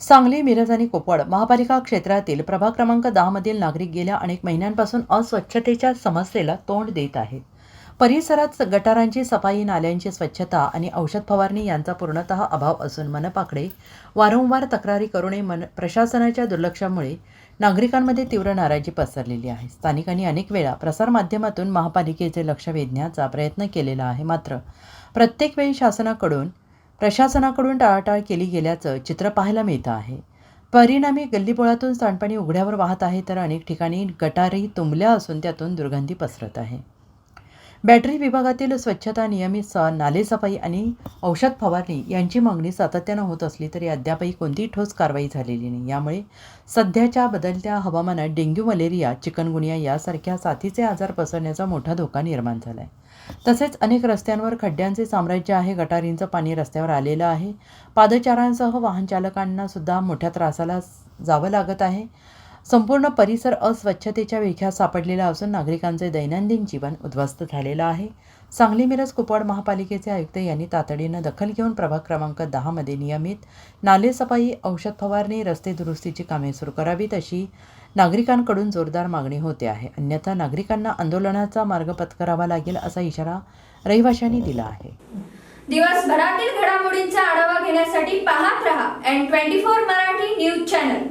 सांगली मिरज आणि कोपड महापालिका क्षेत्रातील प्रभाग क्रमांक दहामधील नागरिक गेल्या अनेक महिन्यांपासून अस्वच्छतेच्या समस्येला तोंड देत आहेत. परिसरात गटारांची सफाई नाल्यांची स्वच्छता आणि औषध फवारणी यांचा पूर्णतः अभाव असून मनपाकडे वारंवार तक्रारी करूनही मन प्रशासनाच्या दुर्लक्षामुळे नागरिकांमध्ये तीव्र नाराजी पसरलेली आहे. स्थानिकांनी अनेक वेळा प्रसारमाध्यमातून महापालिकेचे लक्ष वेधण्याचा प्रयत्न केलेला आहे. मात्र प्रत्येक वेळी शासनाकडून प्रशासनाकडून टाळाटाळ केली गेल्याचं चित्र पाहायला मिळतं आहे. परिणामी गल्लीबोळातून सांडपाणी उघड्यावर वाहत आहे तर अनेक ठिकाणी गटारही तुंबल्या असून त्यातून दुर्गंधी पसरत आहे. बॅटरी विभागातील स्वच्छता नियमित स नालेसफाई आणि औषध फवारणी यांची मागणी सातत्यानं होत असली तरी अद्यापही कोणतीही ठोस कारवाई झालेली नाही. यामुळे सध्याच्या बदलत्या हवामानात डेंग्यू मलेरिया चिकनगुनिया यासारख्या साथीचे आजार पसरण्याचा मोठा धोका निर्माण झाला आहे तसेच अनेक रस्त्यांवर खड्ड्यांचे साम्राज्य आहे. गटारींचं पाणी रस्त्यावर आलेलं आहे. पादचारांसह वाहन चालकांना सुद्धा मोठ्या त्रासाला जावं लागत आहे. संपूर्ण परिसर अस्वच्छतेच्या विळख्यात सापडलेला असून नागरिकांचे दैनंदिन जीवन उद्ध्वस्त झालेलं आहे. सांगली मिरज कुपवाड महापालिकेचे आयुक्त यांनी तातडीनं दखल घेऊन प्रभाग क्रमांक दहामध्ये नियमित नालेसफाई औषध फवारणी रस्ते दुरुस्तीची कामे सुरू करावीत अशी नागरिकांकडून जोरदार मागणी होते आहे. अन्यथा नागरिकांना आंदोलनाचा मार्ग पत्करावा लागेल असा इशारा रहिवाशांनी दिला आहे. दिवसभरातील घडामोडींचा आढावा घेण्यासाठी पाहत रहा N twenty four Marathi news channel.